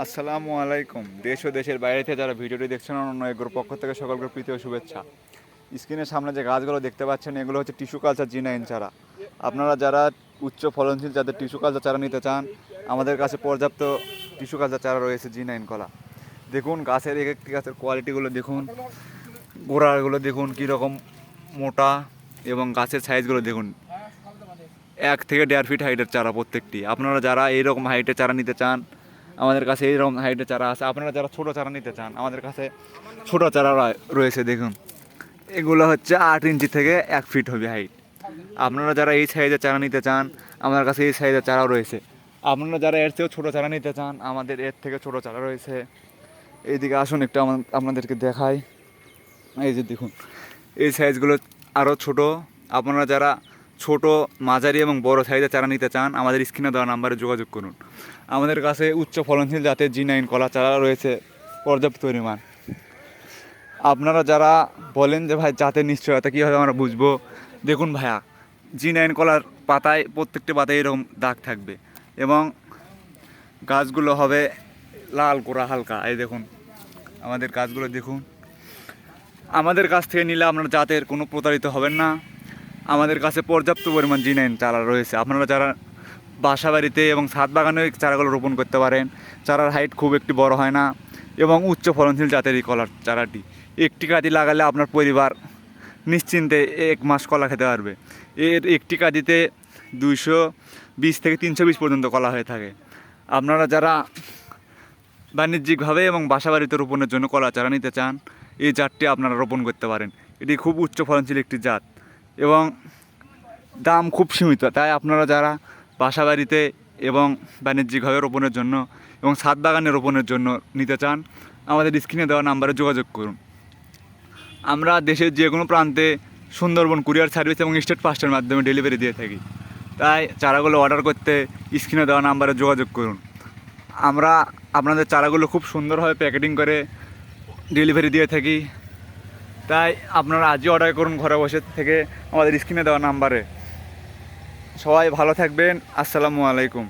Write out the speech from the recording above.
আসসালামু আলাইকুম। দেশ ও দেশের বাইরে থেকে যারা ভিডিওটি দেখছেন, অন্য এগুলোর পক্ষ থেকে সকলকে প্রীতি ও শুভেচ্ছা। স্ক্রিনের সামনে যে গাছগুলো দেখতে পাচ্ছেন, এগুলো হচ্ছে টিস্যু কালচার জি নাইন চারা। আপনারা যারা উচ্চ ফলনশীল যাদের টিস্যু কালচার চারা নিতে চান, আমাদের কাছে পর্যাপ্ত টিস্যু কালচার চারা রয়েছে জি নাইন কলা। দেখুন, গাছের এক একটি গাছের কোয়ালিটিগুলো দেখুন, গোড়াগুলো দেখুন কীরকম মোটা এবং গাছের সাইজগুলো দেখুন, এক থেকে দেড় ফিট হাইটের চারা প্রত্যেকটি। আপনারা যারা এইরকম হাইটের চারা নিতে চান আমাদের কাছে এইরকম হাইটের চারা আছে। আপনারা যারা ছোটো চারা নিতে চান, আমাদের কাছে ছোটো চারা রয়েছে, দেখুন। এগুলো হচ্ছে আট ইঞ্চি থেকে এক ফিট হবে হাইট। আপনারা যারা এই সাইজের চারা নিতে চান, আমার কাছে এই সাইজের চারাও রয়েছে। আপনারা যারা এর থেকেও ছোটো চারা নিতে চান, আমাদের এর থেকে ছোটো চারা রয়েছে। এইদিকে আসুন একটু আপনাদেরকে দেখাই। এই যে দেখুন, এই সাইজগুলো আরও ছোট। আপনারা যারা ছোট মাঝারি এবং বড় সাইজের চারা নিতে চান, আমাদের স্ক্রিনে দেওয়া নাম্বারে যোগাযোগ করুন। আমাদের কাছে উচ্চ ফলনশীল জাতের জি নাইন কলা চারা রয়েছে, পর্যাপ্ত পরিমাণ। আপনারা যারা বলেন যে, ভাই, জাতের নিশ্চয়তা কীভাবে আমরা বুঝব? দেখুন ভাইয়া জি নাইন কলার পাতায় প্রত্যেকটি পাতায় এরকম দাগ থাকবে এবং গাছগুলো হবে লাল কোরা হালকা। এই দেখুন, আমাদের গাছগুলো দেখুন। আমাদের কাছ থেকে নিলে আপনারা জাতের কোনো প্রতারিত হবেন না। আমাদের কাছে পর্যাপ্ত পরিমাণ জি নাইন চারা রয়েছে। আপনারা যারা বাসা বাড়িতে এবং ছাদ বাগানে চারাগুলো রোপণ করতে পারেন, চারার হাইট খুব একটি বড় হয় না এবং উচ্চ ফলনশীল জাতের এই কলার চারাটি। একটি কাজি লাগালে আপনার পরিবার নিশ্চিন্তে এক মাস কলা খেতে পারবে। এর একটি কাজিতে দুইশো বিশ থেকে তিনশো বিশ পর্যন্ত কলা হয়ে থাকে। আপনারা যারা বাণিজ্যিকভাবে এবং বাসা বাড়িতে রোপণের জন্য কলা চারা নিতে চান, এই জাতটি আপনারা রোপণ করতে পারেন। এটি খুব উচ্চ ফলনশীল একটি জাত। এবং দাম খুব সীমিত, তাই আপনারা যারা বাসা বাড়িতে এবং বাণিজ্যিকভাবে রোপণের জন্য এবং ছাদ বাগানে রোপণের জন্য নিতে চান, আমাদের স্ক্রিনে দেওয়া নাম্বারে যোগাযোগ করুন। আমরা দেশের যে কোনো প্রান্তে সুন্দরবন কুরিয়ার সার্ভিস এবং স্টেট ফাস্টের মাধ্যমে ডেলিভারি দিয়ে থাকি। তাই চারাগুলো অর্ডার করতে স্ক্রিনে দেওয়া নাম্বারে যোগাযোগ করুন। আমরা আপনাদের চারাগুলো খুব সুন্দরভাবে প্যাকেটিং করে ডেলিভারি দিয়ে থাকি। তাই আপনারা আজই অর্ডার করুন ঘরে বসে থেকে আমাদের স্ক্রিনে দেওয়া নাম্বারে সবাই ভালো থাকবেন। আসসালামু আলাইকুম।